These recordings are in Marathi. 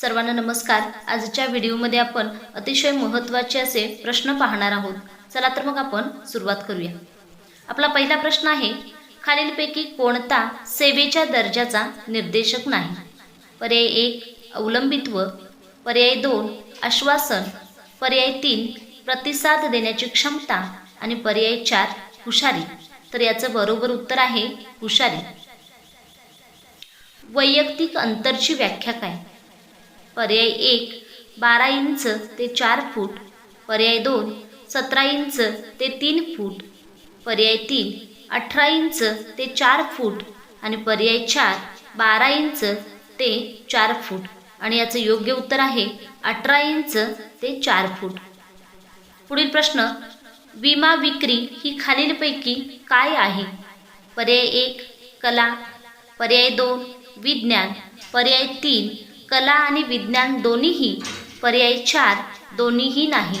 सर्वांना नमस्कार. आजच्या व्हिडिओमध्ये आपण अतिशय महत्त्वाचे असे प्रश्न पाहणार आहोत. चला तर मग आपण सुरुवात करूया. आपला पहिला प्रश्न आहे खालीलपैकी कोणता सेवेच्या दर्जाचा निर्देशक नाही? पर्याय एक अवलंबित्व. पर्याय दोन आश्वासन. पर्याय तीन प्रतिसाद देण्याची क्षमता. आणि पर्याय चार हुशारी. तर याचं बरोबर उत्तर आहे हुशारी. वैयक्तिक अंतरची व्याख्या काय? पर्याय एक बारा इंच ते चार फूट. पर्याय दोन सतरा इंच ते तीन फूट. पर्याय तीन अठरा इंच ते चार फूट. आणि पर्याय चार बारा इंच ते चार फूट. आणि याचं योग्य उत्तर आहे अठरा इंच ते चार फूट. पुढील प्रश्न विमा विक्री ही खालीलपैकी काय आहे? पर्याय एक कला. पर्याय दोन विज्ञान. पर्याय तीन कला आणि विज्ञान दोन्हीही पर्याय चार दोन्हीही नाही.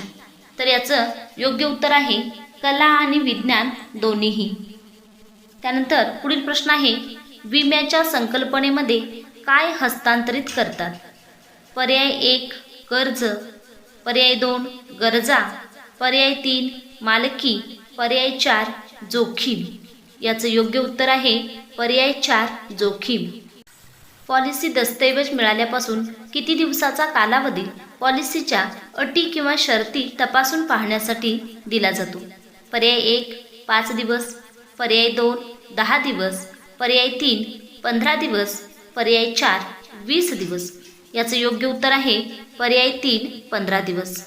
तर याचं योग्य उत्तर आहे कला आणि विज्ञान दोन्हीही. त्यानंतर पुढील प्रश्न आहे विम्याच्या संकल्पनेमध्ये काय हस्तांतरित करतात? पर्याय एक कर्ज. पर्याय दोन गरजा. पर्याय तीन मालकी. पर्याय चार जोखीम. याचं योग्य उत्तर आहे पर्याय चार जोखीम. पॉलिसी दस्तऐवज मिळाल्यापासून किती दिवसाचा कालावधी पॉलिसीच्या अटी किंवा शर्ती तपासून पाहण्यासाठी दिला जातो? पर्याय एक पाच दिवस. पर्याय दोन दहा दिवस. पर्याय तीन पंधरा दिवस. पर्याय चार वीस दिवस. याचं योग्य उत्तर आहे पर्याय तीन पंधरा दिवस.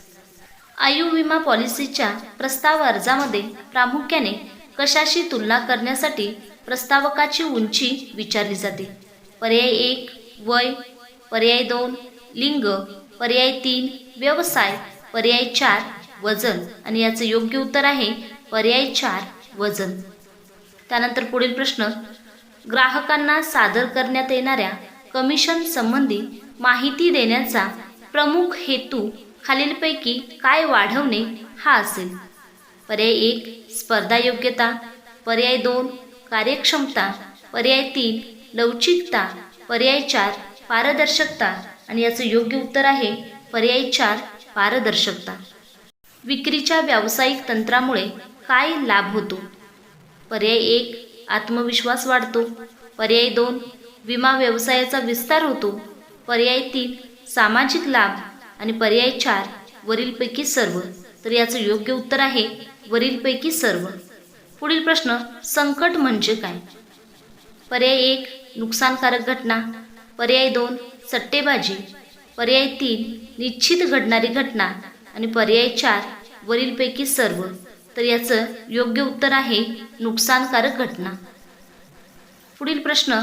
आयु विमा पॉलिसीच्या प्रस्ताव अर्जामध्ये प्रामुख्याने कशाशी तुलना करण्यासाठी प्रस्तावकाची उंची विचारली जाते? पर्याय एक वय पर्याय दोन लिंग पर्याय तीन व्यवसाय पर्याय चार वजन. आणि याचं योग्य उत्तर आहे पर्याय चार वजन. त्यानंतर पुढील प्रश्न. ग्राहकांना सादर करण्यात येणाऱ्या कमिशन संबंधी माहिती देण्याचा प्रमुख हेतू खालीलपैकी काय वाढवणे हा असेल. पर्याय एक स्पर्धा योग्यता पर्याय दोन कार्यक्षमता. पर्याय तीन लवचिकता पर्याय चार पारदर्शकता. आणि याचं योग्य उत्तर आहे पर्याय चार पारदर्शकता. विक्रीच्या व्यावसायिक तंत्रामुळे काय लाभ होतो? पर्याय एक आत्मविश्वास वाढतो. पर्याय दोन विमा व्यवसायाचा विस्तार होतो. पर्याय तीन सामाजिक लाभ. आणि पर्याय चार वरीलपैकी सर्व. तर याचं योग्य उत्तर आहे वरीलपैकी सर्व. पुढील प्रश्न संकट म्हणजे काय? पर्याय एक नुकसानकारक घटना पर्याय दोन सट्टेबाजी पर्याय तीन निश्चित घडणारी घटना आणि पर्याय चार वरीलपैकी सर्व. तर याचं योग्य उत्तर आहे नुकसानकारक घटना. पुढील प्रश्न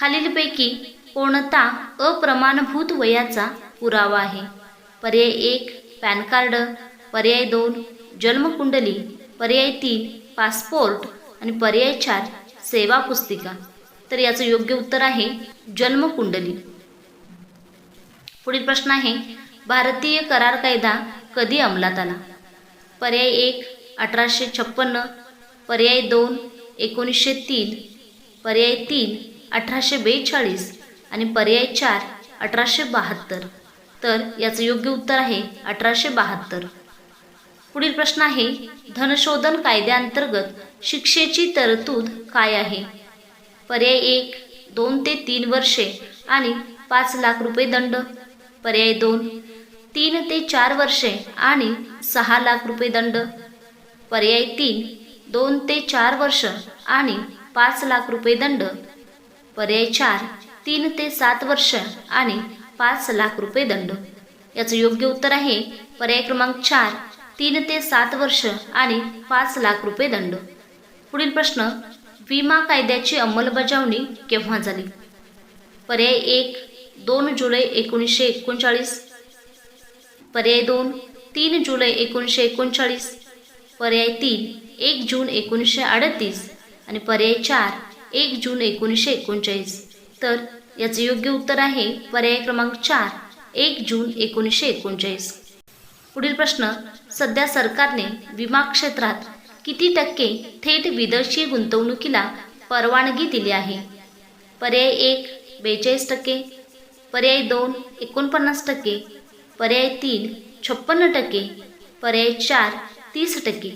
खालीलपैकी कोणता अप्रमाणभूत वयाचा पुरावा आहे? पर्याय एक पॅन कार्ड. पर्याय दोन जन्मकुंडली. पर्याय तीन पासपोर्ट. आणि पर्याय चार सेवा पुस्तिका. तर याचं योग्य उत्तर आहे जन्मकुंडली. पुढील प्रश्न आहे भारतीय करार कायदा कधी अंमलात आला? पर्याय एक अठराशे छप्पन्न पर्याय दोन एकोणीसशे तीन पर्याय तीन अठराशे बेचाळीस आणि पर्याय चार अठराशे बहात्तर. तर याचं योग्य उत्तर आहे अठराशे बहात्तर. पुढील प्रश्न आहे धनशोधन कायद्याअंतर्गत शिक्षेची तरतूद काय आहे? पर्याय एक दोन ते तीन वर्षे आणि पाच लाख रुपये दंड. पर्याय दोन तीन ते चार वर्षे आणि सहा लाख रुपये दंड. पर्याय तीन दोन ते चार वर्ष आणि पाच लाख रुपये दंड. पर्याय चार तीन ते सात वर्ष आणि पाच लाख रुपये दंड. याचं योग्य उत्तर आहे पर्याय क्रमांक चार तीन ते सात वर्ष आणि पाच लाख रुपये दंड. पुढील प्रश्न विमा कायद्याची अंमलबजावणी केव्हा झाली? पर्याय एक दोन जुलै एकोणीसशे एकोणचाळीस. पर्याय दोन तीन जुलै एकोणीसशे एकोणचाळीस. पर्याय तीन एक जून एकोणीसशे अडतीस. आणि पर्याय चार एक जून एकोणीसशे एकोणचाळीस. तर याचं योग्य उत्तर आहे पर्याय क्रमांक चार एक जून एकोणीसशे एकोणचाळीस. पुढील प्रश्न सध्या सरकारने विमा क्षेत्रात किती टक्के थेट विदेशी गुंतवणुकीला परवानगी दिली आहे? पर्याय एक बेचाळीस टक्के. पर्याय दोन एकोणपन्नास टक्के. पर्याय तीन छप्पन्न टक्के. पर्याय चार तीस टक्के.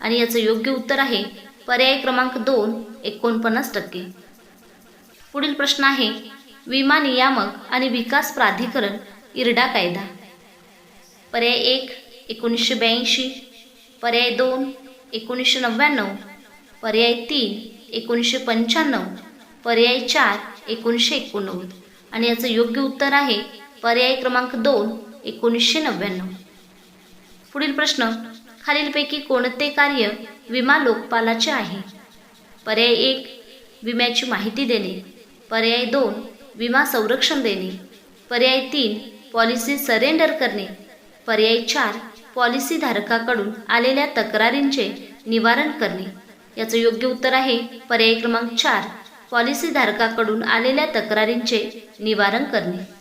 आणि याचं योग्य उत्तर आहे पर्याय क्रमांक दोन एकोणपन्नास टक्के. पुढील प्रश्न आहे विमा नियामक आणि विकास प्राधिकरण इरडा कायदा. पर्याय एक एकोणीसशे ब्याऐंशी. पर्याय दोन एकोणीसशे नव्याण्णव पर्याय तीन एकोणीसशे पंच्याण्णव पर्याय चार एकोणीसशे एकोणनव्वद. आणि याचं योग्य उत्तर आहे पर्याय क्रमांक दोन एकोणीसशे नव्याण्णव. पुढील प्रश्न खालीलपैकी कोणते कार्य विमा लोकपालाचे आहे? पर्याय एक विम्याची माहिती देणे. पर्याय दोन विमा संरक्षण देणे. पर्याय तीन पॉलिसी सरेंडर करणे. पर्याय चार पॉलिसी धारकाकडून आलेल्या तक्रारींचे निवारण करणे. याचं योग्य उत्तर आहे पर्याय क्रमांक चार पॉलिसी धारकाकडून आलेल्या तक्रारींचे निवारण करणे.